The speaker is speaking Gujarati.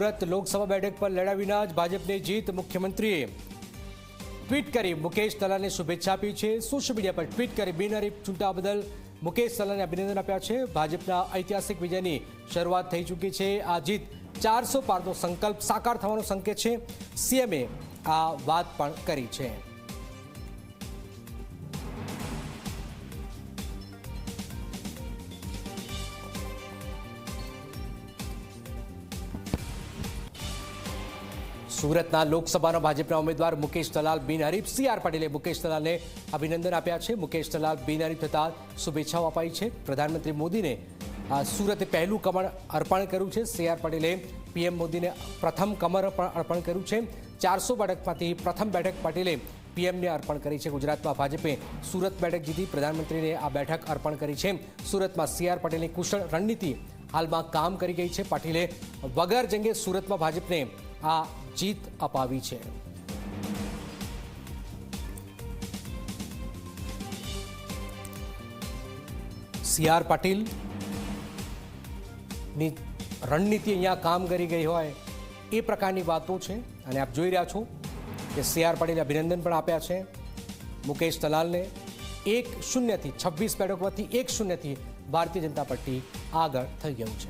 સુરત લોકસભા બેઠક પર લડ્યા વિના જ ભાજપને જીત મુખ્યમંત્રીએ ટ્વીટ કરી મુકેશ તલાને શુભેચ્છા આપી છે. સોશિયલ મીડિયા પર ટ્વીટ કરી બિનહરીફ ચૂંટા બદલ મુકેશ તલાને અભિનંદન આપ્યા છે. ભાજપના ઐતિહાસિક વિજયની શરૂઆત થઈ ચૂકી છે. આ જીત ચારસો પારનો સંકલ્પ સાકાર થવાનો સંકેત છે. સીએમએ આ વાત પણ કરી છે. સુરતના લોકસભાના ભાજપના ઉમેદવાર મુકેશ દલાલ બિનહરીફ સી આર પાટીલે મુકેશ દલાલને અભિનંદન આપ્યા છે. મુકેશ દલાલ બિનહરીફ થતા શુભેચ્છાઓ અપાઈ છે. પ્રધાનમંત્રી મોદીને સુરતે પહેલું કમળ અર્પણ કર્યું છે. સી આર પાટીલે પીએમ મોદીને પ્રથમ કમર પણ અર્પણ કર્યું છે. ચારસો બેઠકમાંથી પ્રથમ બેઠક પાટીલે પીએમને અર્પણ કરી છે. ગુજરાતમાં ભાજપે સુરત બેઠક જીતી પ્રધાનમંત્રીને આ બેઠક અર્પણ કરી છે. સુરતમાં સી આર પાટીલની કુશળ રણનીતિ હાલમાં કામ કરી ગઈ છે પાટીલે. વગર જંગે સુરતમાં ભાજપને આ જીત અપાવી છે. સી આર પાટીલની રણનીતિ અહીંયા કામ કરી ગઈ હોય એ પ્રકારની વાતો છે અને આપ જોઈ રહ્યા છો કે સી આર પાટીલે અભિનંદન પણ આપ્યા છે. મુકેશ દલાલને એક શૂન્યથી છવ્વીસ બેઠકોથી એક શૂન્યથી ભારતીય જનતા પાર્ટી આગળ થઈ ગયું છે.